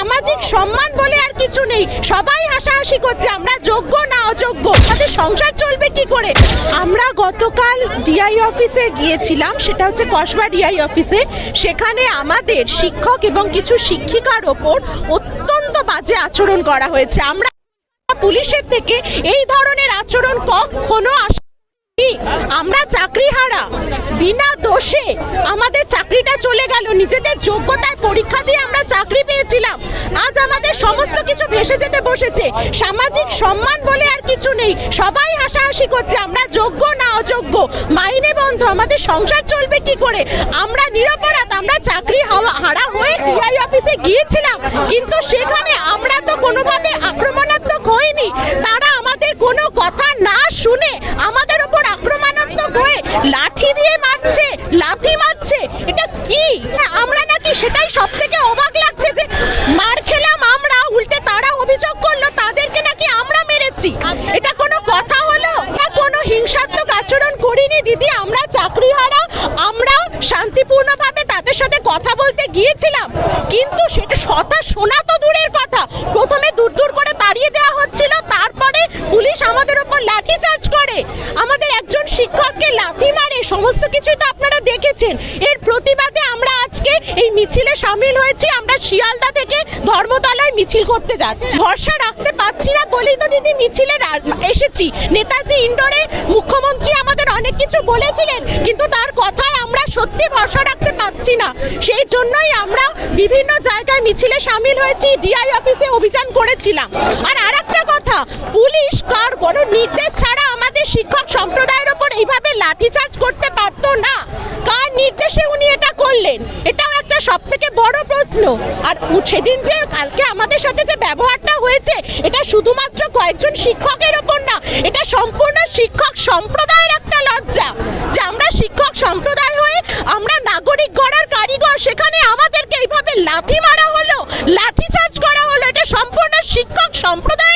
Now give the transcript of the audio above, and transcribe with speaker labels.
Speaker 1: সামাজিক সম্মান বলে আর কিছু নেই। সবাই হাসাহাসি করছে, আমরা যোগ্য না অযোগ্য? তাদের সংসার চলবে কি করে? আমরা গতকাল ডিআই অফিসে গিয়েছিলাম, সেটা হচ্ছে কসবা ডিআই অফিসে সেখানে আমাদের শিক্ষক এবং কিছু শিক্ষিকার ওপর অত্যন্ত বাজে আচরণ করা হয়েছে। আমরা পুলিশের থেকে এই ধরনের আচরণ কখনো আশা। আমরা চাকরি হারা। বিনা দোষে আমাদের চাকরিটা চলে গেল। নিজেদের যোগ্যতার পরীক্ষা দিয়ে আমরা চাকরি পেয়েছিলাম। আজ আমাদের সমস্ত কিছু ভেসে যেতে বসেছে। সামাজিক সম্মান বলে আর কিছু নেই। সবাই হাসাহাসি করছে। আমরা যোগ্য না অযোগ্য? মাইনে বন্ধ। আমাদের সংসার চলবে কি করে? আমরা নিরাপরাধ। আমরা চাকরি হারা হয়ে ডিআই অফিসে গিয়েছিলাম। কিন্তু সেখানে আমরা তো কোনোভাবে আক্রমণাত্মক হইনি তারা আমাদের কোনো কথা না শুনে আমাদের ওপর আক্রমণাত্মক হয়ে লাঠি দিয়ে মারছে, লাথি মারছে। এটা কি? আমরা নাকি সেটাই সব থেকে অবাক লাগছে যে মার খেলাম আমরা, উল্টে তারা অভিযোগ করল, তাদেরকে নাকি আমরা মেরেছি। এটা কোনো কথা হলো? কোনো হিংসাত্মক আচরণ করিনি, দিদি। আমরা চাকরি হারা আমরা শান্তিপূর্ণভাবে তাদের সাথে কথা বলতে গিয়েছিলাম। কিন্তু সেটা শতা শোনা তো দূরের কথা। প্রথমে দূর দূর করে তাড়িয়ে দেওয়া হচ্ছিল, তারপরে পুলিশ আমাদের উপর লাঠি চার্জ করে। আমাদের একজন শিক্ষককে লাথি মারে, সমস্ত কিছুই তো আপনারা দেখেছেন। এর প্রতিবাদে আমরা আজকে এই মিছিলে সামিল হয়েছি। আমরা শিয়ালদা থেকে ধর্মতলায় মিছিল করতে যাচ্ছি। ভরসা রাখতে পারছি না বলেই তো দিদি মিছিলে এসেছি। নেতাজি ইন্ডোরে মুখ্যমন্ত্রী আমাদের অনেক কিছু বলেছিলেন, কিন্তু তার কথায় আমরা সত্যি ভরসা রাখতে পারছি না। সেই জন্যই আমরা বিভিন্ন জায়গায় মিছিলে সামিল হয়েছি, ডিআই অফিসে অভিযান করেছিলাম। আর আরেকটা কথা, পুলিশ কার কোনো নির্দেশ ছাড়া আমাদের শিক্ষক সম্প্রদায়ের এইভাবে লাঠিচার্জ করতে পারত না। কার নির্দেশে উনি এটা করলেন? এটাও একটা সব থেকে বড় প্রশ্ন। আর সেদিন যে কালকে আমাদের সাথে যে ব্যবহারটা হয়েছে, এটা শুধুমাত্র কয়েকজন শিক্ষকের ওপর না, এটা সম্পূর্ণ শিক্ষক সম্প্রদায়ের একটা লজ্জা। যে আমরা শিক্ষক সম্প্রদায় হয়ে আমরা নাগরিক গড়ার কারিগর, সেখানে আমাদেরকে এইভাবে লাঠি মারা হলো, লাঠিচার্জ করা হলো, এটা সম্পূর্ণ শিক্ষক সম্প্রদায়